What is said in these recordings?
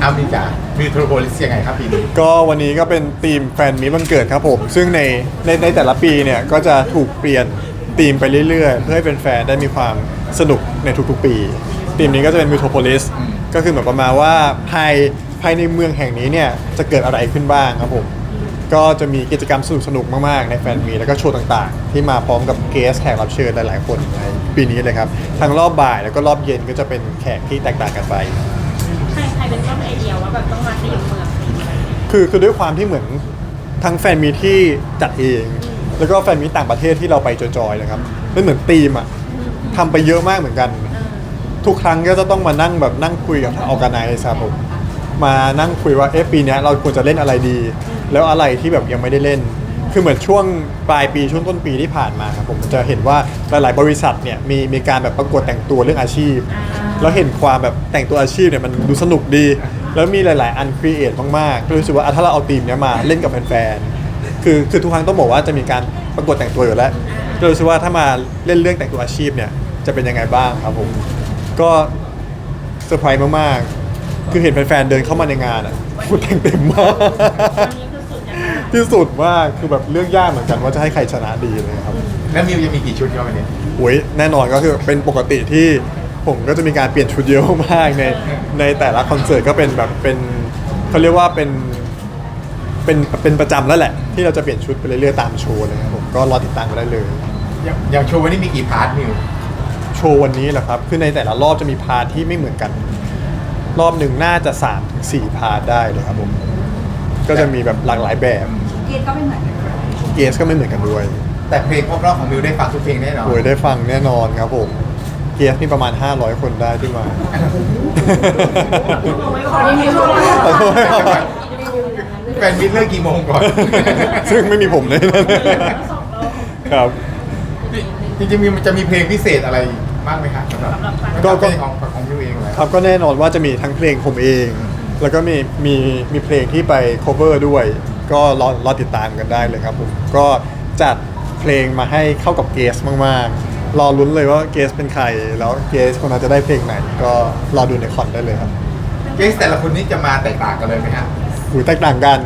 เอามีจ่ามีทรโพลิสยังไงครับปีนี้ ก็วันนี้ก็เป็นธีมแฟนมีวันเกิดครับผม ซึ่งในในในแต่ละปีเนี่ยก็จะถูกเปลี่ยนธีมไปเรื่อยๆ เพื่อให้เป็นแฟนได้มีความสนุกในทุกๆปีธีมนี้ก็จะเป็นมิโทโพลิสก็คือเหมือนประมาณว่าภายภายในเมืองแห่งนี้เนี่ยจะเกิดอะไรขึ้นบ้างครับผม ก็จะมีกิจกรรมสนุกๆมากๆในแฟนมีแล้วก็โชว์ต่างๆ ที่มาพร้อมกับเกสแขกรับเชิญหลายๆคนในปีนี้เลยครับทั้งรอบบ่ายแล้วก็รอบเย็นก็จะเป็นแขกที่แตกต่างกันไป รใครเป็นต้นไอเดียว่าแบบต้องมาที่เมืองนี้อะไรอย่างเงี้ยคือคือด้วยความที่เหมือนทั้งแฟนมีที่จัดเอง แล้วก็แฟนมีต่างประเทศที่เราไปจอยๆนะครับมันเหมือนทีมอะทำไปเยอะมากเหมือนกัน ทุกครั้งก็จะต้องมานั่งแบบนั่งคุยกับทางออกไนซ์ครับผมมานั่งคุยว่าเอ๊ะปีเนี้ยเราควรจะเล่นอะไรดี แล้วอะไรที่แบบยังไม่ได้เล่น คือเหมือนช่วงปลายปีช่วงต้นปีที่ผ่านมาครับผมจะเห็นว่าหลาย ๆ บริษัทเนี่ยมีมีการแบบประกวดแต่งตัวเรื่องอาชีพ แล้วเห็นความแบบแต่งตัวอาชีพเนี่ยมันดูสนุกดี แล้วมีหลาย ๆ อันครีเอทมากๆก็รู้สึกว่าอะถ้าเราเอาทีมเนี้ยมาเล่นกับแฟน ๆ คือคือทุกครั้งต้องบอกว่าจะมีการประกวดแต่งตัวอยู่แล้วก็รู้สึกว่าถ้ามาเล่นเรื่องแต่งตัวอาชีพเนี่ยจะเป็นยังไงบ้างครับผมก็เซอร์ไพรส์มาก ๆ คือเห็นแฟน ๆ เดินเข้ามาในงานอะพูดแต่งเต็มมาก ที่สุดมากคือแบบเรื่องยากเหมือนกันว่าจะให้ใครชนะดีเลยครับแล้วมิวจะมีกี่ชุดครับวันนี้โอ้ยแน่นอนก็คือเป็นปกติที่ผมก็จะมีการเปลี่ยนชุดเยอะมากในในแต่ละคอนเสิร์ตก็เป็นแบบเป็นเขาเรียกว่าเป็นเป็นเป็นประจำแล้วแหละ ที่เราจะเปลี่ยนชุดไปเรื่อยๆตามโชว์เลยครับผมก็รอติดตามกันได้เลย อย่างอย่างโชว์วันนี้มีกี่พาร์ทมิวโชว์วันนี้แหละครับคือในแต่ละรอบจะมีพาร์ทที่ไม่เหมือนกัน รอบหนึ่งน่าจะ3าถึงสพาร์ทได้เลยครับผม ก็จะมีแบบหลากหลายแบบเกณฑ์ก็ไม่เหมือนกันเกสก็ไม่เหมือนกันด้วยแต่เพลงครบรอบของมิวได้ฟังทุกเพลงแน่นอนโอ้ยได้ฟังแน่นอนครับผมเกสนี่ประมาณ 500 คนได้ที่มาเอาไว้ขอรีวิวด้วยขอโทษครับ แฟนมิตรเลิกกี่โมงก่อน ซึ่งไม่มีผมเลยนั่นสองรอบครับ จริงๆมีมันจะมีเพลงพิเศษอะไรบ้างไหมครับสำหรับสำหรับแฟนก็ก็ เพลงของของมิวเองเลย ครับก็แน่นอนว่าจะมีทั้งเพลงผมเอง แล้วก็มีมีมีเพลงที่ไป cover ด้วย ก็รอรอติดตามกันได้เลยครับผมก็จัดเพลงมาให้เข้ากับเกสมากๆ รอลุ้นเลยว่าเกสเป็นใคร แล้วเกสคนนั้นจะได้เพลงไหน ก็รอดูในคอนได้เลยครับเกสแต่ละคนนี้จะมาแตกต่างกันเลยไหมฮะหูแตกต่างกัน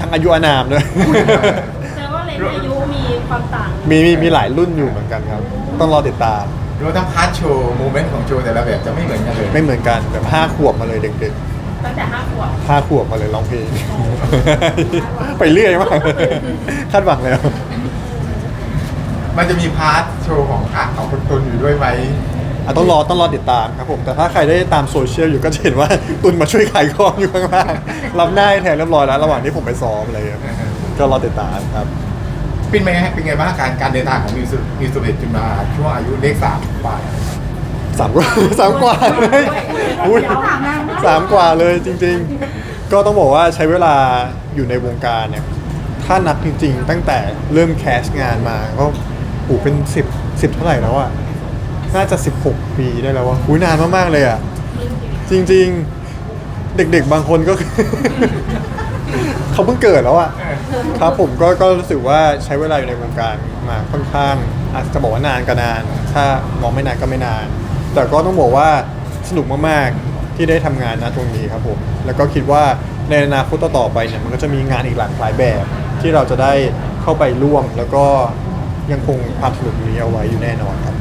ทั้งอายุอานามด้วย แสดงว่าเลนส์อายุมีความต่าง มีมีมีหลายรุ่นอยู่เหมือนกันครับ ต้องรอติดตาม รวมทั้งพาร์ทโชว์โมเมนต์ของโชว์แต่ละแบบจะไม่เหมือนกันเลย ไม่เหมือนกันแบบห้าขวบมาเลยเด็ก ตั้งแต่ห้าขวบๆห้าขวบมาเลยร้องเพลง ไปเรื่อยมากเลยคาดหวังแล้ว มันจะมีพาร์ทโชว์ของอะของคุณตุนอยู่ด้วยไหมอะต้องรอต้องรอติดตามครับผมแต่ถ้าใครได้ตามโซเชียลอยู่ก็จะเห็นว่าตุนมาช่วยขายของอยู่ข้างล่างรับหน้าให้แทนเรียบร้อยแล้ว ระหว่างที่ผมไปซ้อมอะไรอย่างเงี้ยก็รอติดตามครับ เป็นไงฮะเป็นไงบ้างการการเดินทางของมิวสุมิวสุเดชจนมาช่วงอายุเลขสามกว่า สามกว่า สามกว่าเลยอุ๊ยสามกว่าเลยจริง ๆ ก็ต้องบอกว่าใช้เวลาอยู่ในวงการเนี่ย ถ้านับจริง ๆ ตั้งแต่เริ่มแคสงานมาก็โอ้เป็นสิบสิบเท่าไหร่แล้วอะน่าจะ 16 ปีได้แล้ววะอุ้ยนานมาก ๆ เลยอะจริง ๆ เด็ก ๆ บางคนก็ เขาเพิ่งเกิดแล้วอะครับผมก็ก็รู้สึกว่าใช้เวลาอยู่ในวงการมาค่อนข้างอาจจะบอกว่านานก็นาน ถ้ามองไม่นานก็ไม่นาน แต่ก็ต้องบอกว่าสนุกมากๆที่ได้ทำงานนะตรงนี้ครับผม แล้วก็คิดว่าในอนาคตต่อๆไปเนี่ยมันก็จะมีงานอีกหลากหลายแบบ ที่เราจะได้เข้าไปร่วม แล้วก็ยังคงความสนุกนี้เอาไว้อยู่แน่นอนครับ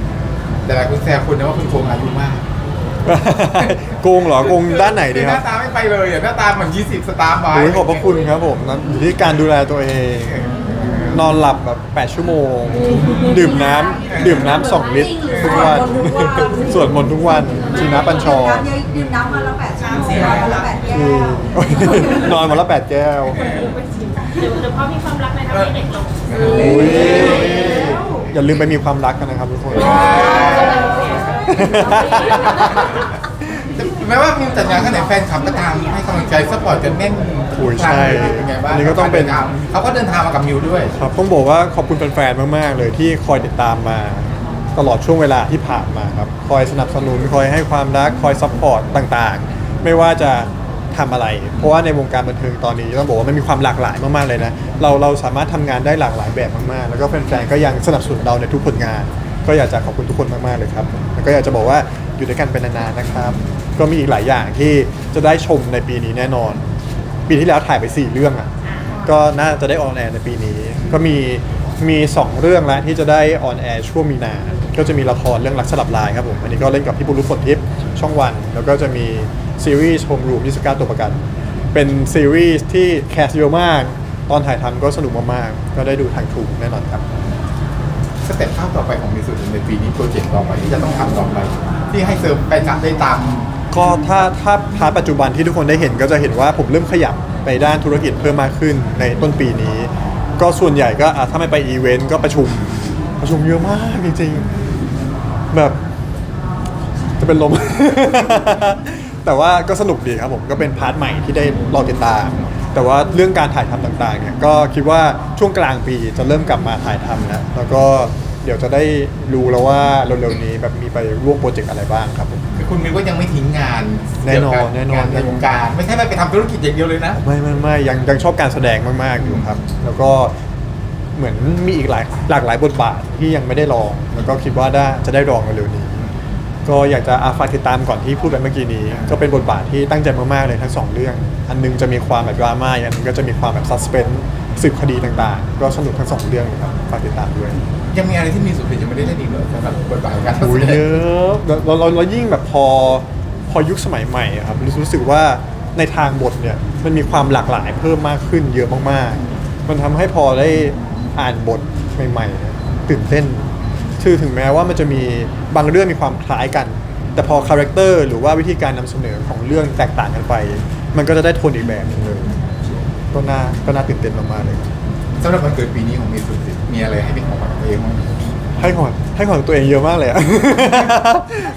แต่หลายคนแซวคุณนะว่าคุณคงอายุมากโกงเหรอโกงด้านไหนดีหครัน้าบ ตาไม่ไปเลยอะหน้าตาเหมือน 20 สตาร์ไว้โอ้ยขอบพระคุณครับผมนะอยู่ที่การดูแลตัวเอง นอนหลับแบบ 8 ชั่วโมง ดื่มน้ำดื่มน้ำสองลิตรทุกวันสวดมนต์ทุกวันชีนะปัญชรน้ำเยอะดื่มน้ำวันละแปดชั่วโมงวันละแปดแก้คือวนอนวันละ8แก้วหรือหรือเพราะมีความรักเลยทำให้เด็กลงโอ้ยอย่าลืมไปมีความรักกันนะครับทุกคน แม้ว่ามีสัญญาณขนาดแฟนคลับก็ตามให้กำลังใจซัพพอร์ตจนแน่นโอ้ยใช่เป็นไงบ้างอันนี้ก็ต้องเป็น เขาก็เดินทางมากับมิวด้วย ครับต้องบอกว่าขอบคุณแฟนๆ มาก ๆ เลยที่คอยติดตามมา ตลอดช่วงเวลาที่ผ่านมาครับ คอยสนับสนุน คอยให้ความรัก คอยซัพพอร์ตต่างๆ ไม่ว่าจะทำอะไร เพราะว่าในวงการบันเทิงตอนนี้ต้องบอกว่ามันมีความหลากหลายมากๆ เลยนะ เราเราสามารถทำงานได้หลากหลายแบบมากๆ แล้วก็แฟนๆ ก็ยังสนับสนุนเราในทุกผลงาน ก็อยากจะขอบคุณทุกคนมากๆ เลยครับ แล้วก็อยากจะบอกว่าอยู่ด้วยกันเป็นนานๆ นะครับ ก็มีอีกหลายอย่างที่จะได้ชมในปีนี้แน่นอน ปีที่แล้วถ่ายไป 4 เรื่องอะก็น่าจะได้ออนแอร์ในปีนี้ ก็มีมี 2 เรื่องแล้วที่จะได้ออนแอร์ช่วงมีนา ก็จะมีละครเรื่องรักสลับลายครับผม อันนี้ก็เล่นกับพี่บุรุษฝนทิพย์ช่องวัน แล้วก็จะมีซีรีส์โฮมรูม29ตัวประกัน เป็นซีรีส์ที่แคสเยอะมาก ตอนถ่ายทำก็สนุกมากๆ ก็ได้ดูทางทูกแน่นอนครับสเต็ปข้าวต่อไปของมิสุในปีนี้โปรเจกต์ต่อไปที่จะต้องทำต่อไป ที่ให้เซิร์ฟไปจับได้ตาม ก็ถ้าถ้าพาร์ทปัจจุบันที่ทุกคนได้เห็นก็จะเห็นว่าผมเริ่มขยับไปด้านธุรกิจเพิ่มมากขึ้นในต้นปีนี้ ก็ส่วนใหญ่ก็อะถ้าไม่ไปอีเวนต์ก็ประชุมประชุมเยอะมากจริงๆแบบจะเป็นลม แต่ว่าก็สนุกดีครับผมก็เป็นพาร์ทใหม่ที่ได้รอติดตาม แต่ว่าเรื่องการถ่ายทำต่างๆเนี่ยก็คิดว่าช่วงกลางปีจะเริ่มกลับมาถ่ายทำแล้วแล้วก็เดี๋ยวจะได้รู้แล้วว่าเร็วๆนี้แบบมีไปร่วมโปรเจกต์อะไรบ้างครับผม คือคุณมิวก็ยังไม่ทิ้งงานแน่นอนแน่นอนงในวงการ ไม่ใช่ว่าไปทำธุรกิจอย่างเดียวเลยนะ ไม่ไม่ไม่ยังยังชอบการแสดงมาก ๆ อยู่ครับ แล้วก็เหมือนมีอีกหลายหลากหลายบทบาทที่ยังไม่ได้ลอง แล้วก็คิดว่าได้จะได้ลองเร็วๆนี้ ก็อยากจะอาฝากติดตามก่อนที่พูดไปเมื่อกี้นี้ ก็เป็นบทบาทที่ตั้งใจมากๆเลยทั้งสองเรื่อง อันหนึงจะมีความแบบดราม่าอีกอันหนึงก็จะมีความแบบซัสเพนส์ สืบคดีต่างๆ ก็สนุกทั้งสองเรื่องเลยครับฝากติดตามด้วยยังมีอะไรที่มีสุดที่ยังไม่ได้เล่นอีกเหรอสำหรับบทบาทการแสโอ้ยดเยงอะเราเราเรายิ่งแบบพอพอยุคสมัยใหม่อะครับรู้รู้สึกว่าในทางบทเนี่ยมันมีความหลากหลายเพิ่มมากขึ้นเยอะมากๆ มันทำให้พอได้อ่านบทใหม่ๆเนี่ยตื่นเต้นคือถึงแม้ว่ามันจะมีบางเรื่องมีความคล้ายกัน แต่พอคาแรคเตอร์หรือว่าวิธีการนำเสนอของเรื่องแตกต่างกันไป มันก็จะได้โทนอีกแบบหนึงเลย ก็น่าก็น่าตื่นเต้นมากๆเลย สำหรับวันเกิดปีนี้ของมิวสุมีอะไรให้เป็นของขวัญตัวเองบ้างให้ของให้ของตัวเองเยอะมากเลยอะ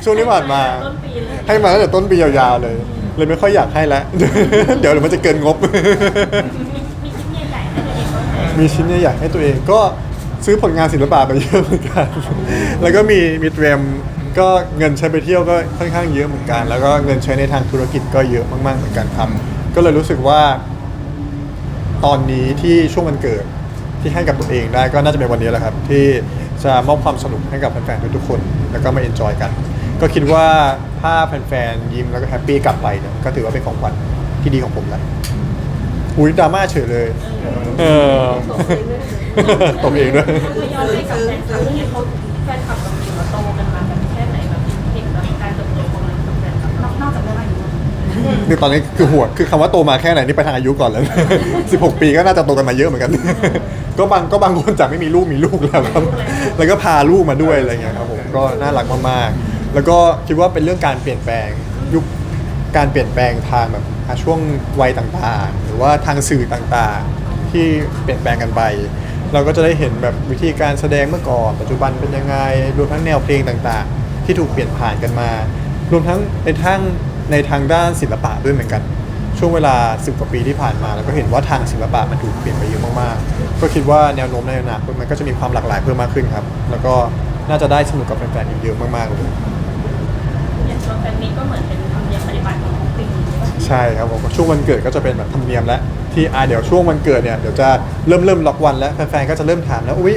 ช่วงที่ผ่านมา ต้นปีเลย ให้มาตั้งแต่ต้นปียาวๆเลย เลยไม่ค่อยอยากให้แล้ว เดี๋ยวเดี๋ยวมันจะเกินงบมีชิ้นใหญ่ๆให้ตัวเองบ้างไหมมีชิ้นใหญ่ๆให้ตัวเองก็ซื้อผลงานศิลปะไปเยอะเหมือนกัน แล้วก็มีมีเตรียมก็เงินใช้ไปเที่ยวก็ค่อนข้างเยอะเหมือนกัน แล้วก็เงินใช้ในทางธุรกิจก็เยอะมากๆเหมือนกันครับ ก็เลยรู้สึกว่า ตอนนี้ที่ช่วงวันเกิดที่ให้กับตัวเองได้ก็น่าจะเป็นวันนี้แหละครับ ที่จะมอบความสนุกให้กับแฟนๆทุกๆคน แล้วก็มาเอนจอยกัน ก็คิดว่าถ้าแฟนๆยิ้มแล้วก็แฮปปี้กลับไปเนี่ยก็ถือว่าเป็นของขวัญที่ดีของผมแล้วอุ้ยดราม่าเฉยเลย เออตบเองด้วยคือย้อนไปกับแฟนคลับที่เขาแฟนคลับกับมิวอะโตกัน นี่ตอนนี้คือหัวคือคำว่าโตมาแค่ไหนนี่ไปทางอายุก่อนแล้ว 16 ปีก็น่าจะโตกันมาเยอะเหมือนกัน ก็บางก็บางคนจากไม่มีลูกมีลูกแล้วครับ แล้วก็พาลูกมาด้วยอะไรเงี้ยครับผมก็น่ารักมากๆ แล้วก็คิดว่าเป็นเรื่องการเปลี่ยนแปลงยุคการเปลี่ยนแปลงทางแบบอะช่วงวัยต่างๆ หรือว่าทางสื่อต่างๆ ที่เปลี่ยนแปลงกันไป เราก็จะได้เห็นแบบวิธีการแสดงเมื่อก่อนปัจจุบันเป็นยังไงรวมทั้งแนวเพลงต่างๆ ที่ถูกเปลี่ยนผ่านกันมา รวมทั้งในทาง ในทางด้านศิลปะด้วยเหมือนกัน ช่วงเวลา 10 กว่าปีที่ผ่านมาแล้วก็เห็นว่าทางศิลปะมันถูกเปลี่ยนไปเยอะมากๆ ก็คิดว่าแนวโน้มในอนาคตมันก็จะมีความหลากหลายเพิ่มมากขึ้นครับ แล้วก็น่าจะได้สนุกกับแฟนๆอีกเยอะมากๆเลยอย่างตัวแฟนมีก็เหมือนเป็นธรรมเนียมปฏิบัติของทุกปีใช่ปะใช่ครับผมช่วงวันเกิดก็จะเป็นแบบธรรมเนียมแล้วที่อ่าเดี๋ยวช่วงวันเกิดเนี่ยเดี๋ยวจะเริ่มเริ่มล็อกวันแล้วแฟนๆก็จะเริ่มถามแล้วอุ้ย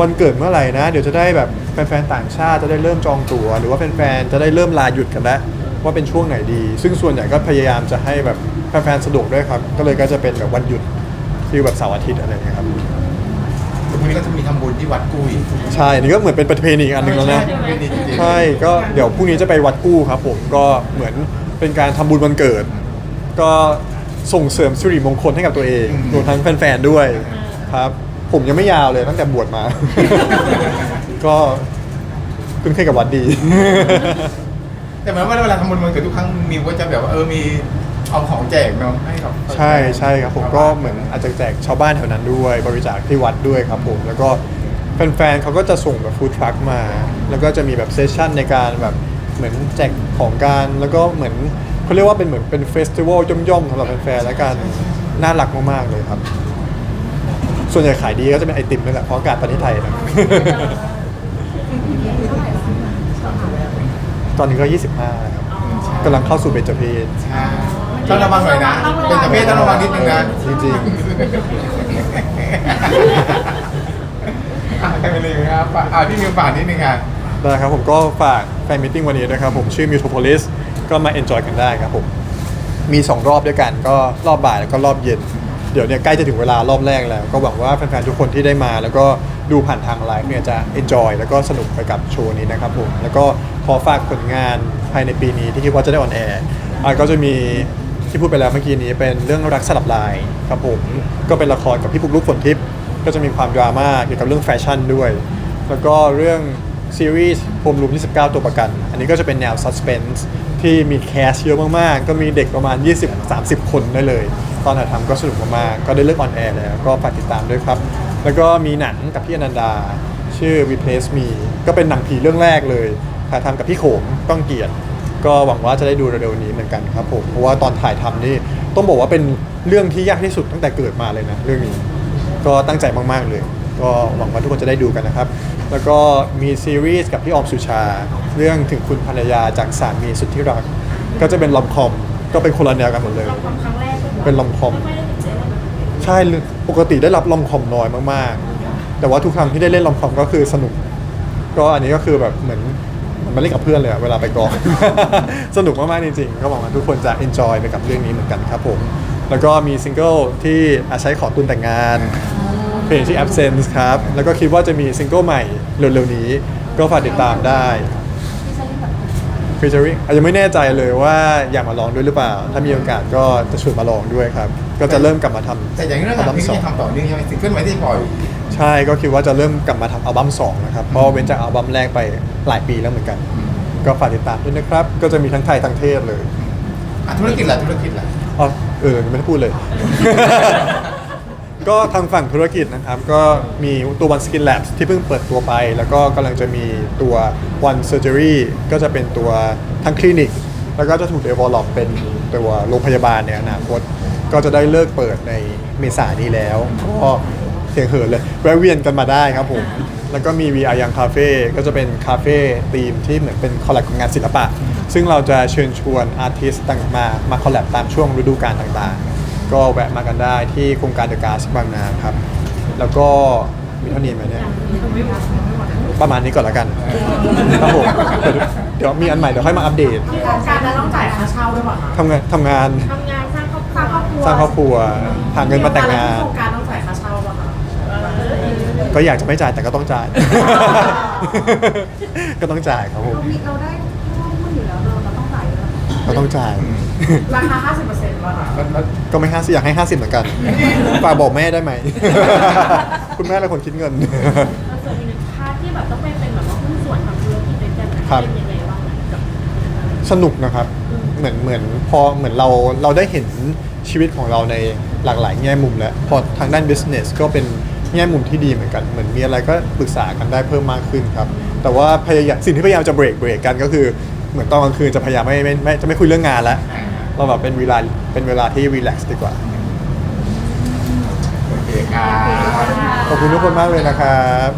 วันเกิดเมื่อไหร่นะ เดี๋ยวจะได้แบบแฟนๆต่างชาติจะได้เริ่มจองตั๋วหรือว่าแฟนๆจะได้เริ่มลาหยุดกันแล้ว ว่าเป็นช่วงไหนดี ซึ่งส่วนใหญ่ก็พยายามจะให้แบบแฟนๆสะดวกด้วยครับ ก็เลยก็จะเป็นแบบวันหยุดที่แบบเสาร์อาทิตย์อะไรอย่างเงี้ยครับพรุ่งนี้ก็จะมีทำบุญที่วัดกุ้ยใช่นี่ก็เหมือนเป็นประเพณีอีกอันหนึ่งแล้วนะใช่เป็นจริงๆ ใช่ก็เดี๋ยวพรุ่งนี้จะไปวัดกู้ครับ ผมก็เหมือนเป็นการทำบุญวันเกิด ก็ส่งเสริมสิริมงคลให้กับตัวเองอืมรวมทั้งแฟนๆด้วยครับ ผมยังไม่ยาวเลยตั้งแต่บวชมา ก็คุ้นเคยกับวัดดี แต่เหมือนว่าเวลาทำบุญวันเกิดทุกครั้งมิวก็จะแบบว่าเออมีเอาของแจกเนาะให้กับใช่ใช่ครับผมก็เหมือนอาจจะแจกชาวบ้านแถวนั้นด้วย บริจาคที่วัดด้วยครับผม แล้วก็แฟนๆเขาก็จะส่งแบบฟู้ดทรัคมา แล้วก็จะมีแบบเซสชั่นในการแบบเหมือนแจกของการแล้วก็เหมือนเขาเรียกว่าเป็นเหมือนเป็นเฟสติวัลย่อมๆสำหรับแฟนๆแล้วกันน่ารักมากๆเลยครับ ส่วนใหญ่ขายดีก็จะเป็นไอติมนี่แหละเพราะอากาศประเทศไทยนะ ตอนนี้ก็ 25แล้วครับกำลังเข้าสู่เบญจเพศใช่ต้องระวังหน่อยนะ เป็นจะเพศต้องระวังนิดนึงนะจริงอะใครไปเลยครับอะพี่มิวฝากนิดนึงอะๆได้ครับผมก็ฝากแฟนมิทติ้งวันนี้นะครับผมชื่อ Mutopolis ก็มา enjoy กันได้ครับผม มี 2 รอบด้วยกันก็รอบบ่ายแล้วก็รอบเย็น เดี๋ยวเนี่ยใกล้จะถึงเวลารอบแรกแล้ว ก็หวังว่าแฟนๆทุกคนที่ได้มา แล้วก็ดูผ่านทางไลฟ์เนี่ยจะ enjoy แล้วก็สนุกไปกับโชว์นี้นะครับผมแล้วก็ขอฝากผลงานภายในปีนี้ที่คิดว่าจะได้ออนแอร์ก็จะมีที่พูดไปแล้วเมื่อกี้นี้เป็นเรื่องรักสลับลายครับผมก็เป็นละครกับพี่ปุ๊กลุกฝนทิพย์ก็จะมีความดราม่าเกี่ยวกับเรื่องแฟชั่นด้วย แล้วก็เรื่องซีรีส์โฮมรูม29 ตัวประกัน อันนี้ก็จะเป็นแนวซัสเพนส์ที่มีแคสเยอะมาก ๆ ก็มีเด็กประมาณ 20-30 คนได้เลย ตอนถ่ายทำก็สนุกมากๆก็ได้เลือกออนแอร์แล้วก็ฝากติดตามด้วยครับ แล้วก็มีหนังกับพี่อนันดา ชื่อ Replace Me ก็เป็นหนังผีเรื่องแรกเลยถ่ายทำกับพี่โขงต้องเกียรติ ก็หวังว่าจะได้ดูเร็วๆนี้เหมือนกันครับผมเพราะว่าตอนถ่ายทำนี่ต้องบอกว่าเป็นเรื่องที่ยากที่สุดตั้งแต่เกิดมาเลยนะเรื่องนี้ ก็ตั้งใจมากๆเลย ก็หวังว่าทุกคนจะได้ดูกันนะครับ แล้วก็มีซีรีส์กับพี่ออมสุชา เรื่องถึงคุณภรรยาจากสามีสุดที่รัก ก็จะเป็นลอมคอมก็เป็นคนละแนวกันหมดเลยเราทำครั้งแรกด้วย เป็นลอมคอมไม่ค่อยได้ติดใจอะไรแบบนี้ใช่ปกติได้รับลอมคอมน้อยมากๆ แต่ว่าทุกครั้งที่ได้เล่นลอมคอมก็คือสนุก ก็อันนี้ก็คือแบบเหมือนมือนมาเล่นกับเพื่อนเลยอะเวลาไปกอง สนุกมากๆจริงๆก็หวังว่าทุกคนจะ enjoy ไปกับเรื่องนี้เหมือนกันครับผม แล้วก็มีซิงเกิลที่อาใช้ขอตุนแต่งงาน เพลงที่ absence ครับ แล้วก็คิดว่าจะมีซิงเกิลใหม่เร็วๆนี้ ก็ฝากติดตามได้ featuring อาจจะไม่แน่ใจเลยว่าอยากมาลองด้วยหรือเปล่า ถ้ามีโอกาสก็จะชวนมาลองด้วยครับ ก็จะเริ่มกลับมาทำแต่อย่างนี้เราอัลบั้มทำเพลงสองที่ทำต่อเนื่องใช่ไหมซิงเกิลใหม่ที่ปล่อยใช่ก็คิดว่าจะเริ่มกลับมาทำอัลบั้ม2นะครับเพราะว่าเว้นจากอัลบั้มแรกไปหลายปีแล้วเหมือนกัน ก็ฝากติดตามด้วยนะครับ ก็จะมีทั้งไทยทั้งเทศเลยอะธุรกิจละธุรกิจละอ๋อเออยังไม่ได้พูดเลย ก็ทางฝั่งธุรกิจนะครับ ก็มีตัว One Skin Labs ที่เพิ่งเปิดตัวไป แล้วก็กำลังจะมีตัว One Surgery ก็จะเป็นตัวทั้งคลินิก แล้วก็จะถูก develop เป็นตัวโรงพยาบาลในอนาคต ก็จะได้เลิกเปิดในเมษายนนี้แล้ว ก็เสียงเหินเลยแวะเวียนกันมาได้ครับผม แล้วก็มี VR ยังคาเฟ่ก็จะเป็นคาเฟ่ธีมที่เหมือนเป็นคอลแลบของงานศิลปะ ซึ่งเราจะเชิญชวนอาร์ติสต์ต่างมามาคอลแลบตามช่วงฤดูกาลต่างๆ ก็แวะมากันได้ที่โครงการเดอะการ์สบางนาครับ แล้วก็มีเท่านี้ไหมเนี่ย ประมาณนี้ก่อนละกันครับผมเดี๋ยวมีอันใหม่เดี๋ยวค่อยมาอัปเดตโครงการนั้นต้องจ่ายค่าเช่าด้วยป่ะคะทำงานทำงานทำงานสร้างครอบครัสร้างครอบครัวสร้างครอบครัวหาเงินมาแต่งงาน โครงการต้องจ่ายค่าเช่าป่ะคะก็อยากจะไม่จ่ายแต่ก็ต้องจ่าย ก็ต้องจ่ายครับผมเรามีเราได้ร่วมหุ้นอยู่แล้วเราเราต้องจ่ายอยู่แล้วก็ต้องจ่าย ราคา 50%ป่ะคะแล้วแล้วก็ไม่ห้าสิอยากให้ห้าสิบเหมือนกัน ฝากบอกแม่ได้ไหม คุณแม่เป็นคนคิดเงิน แล้วส่วนอีกหนึ่งพาร์ทที่แบบต้องไปเป็นแบบว่าหุ้นส่วนทำธุรกิจด้วยกันนะครับ เป็นยังไงบ้างกับ สนุกนะครับเหมือนเหมือนพอเหมือนเราเราได้เห็นชีวิตของเราในหลากหลายแง่มุมแล้ว พอทางด้าน business ก็เป็นแง่มุมที่ดีเหมือนกัน เหมือนมีอะไรก็ปรึกษากันได้เพิ่มมากขึ้นครับ แต่ว่าพยายามสิ่งที่พยายามจะเบรกเบรกกันก็คือ เหมือนตอนกลางคืนจะพยายามไม่ไม่ไม่จะไม่คุยเรื่องงานแล้ว เราแบบเป็นเวลาเป็นเวลาที่รีแลกซ์ดีกว่า โอเคครับ ขอบคุณทุกคนมากเลยนะครับ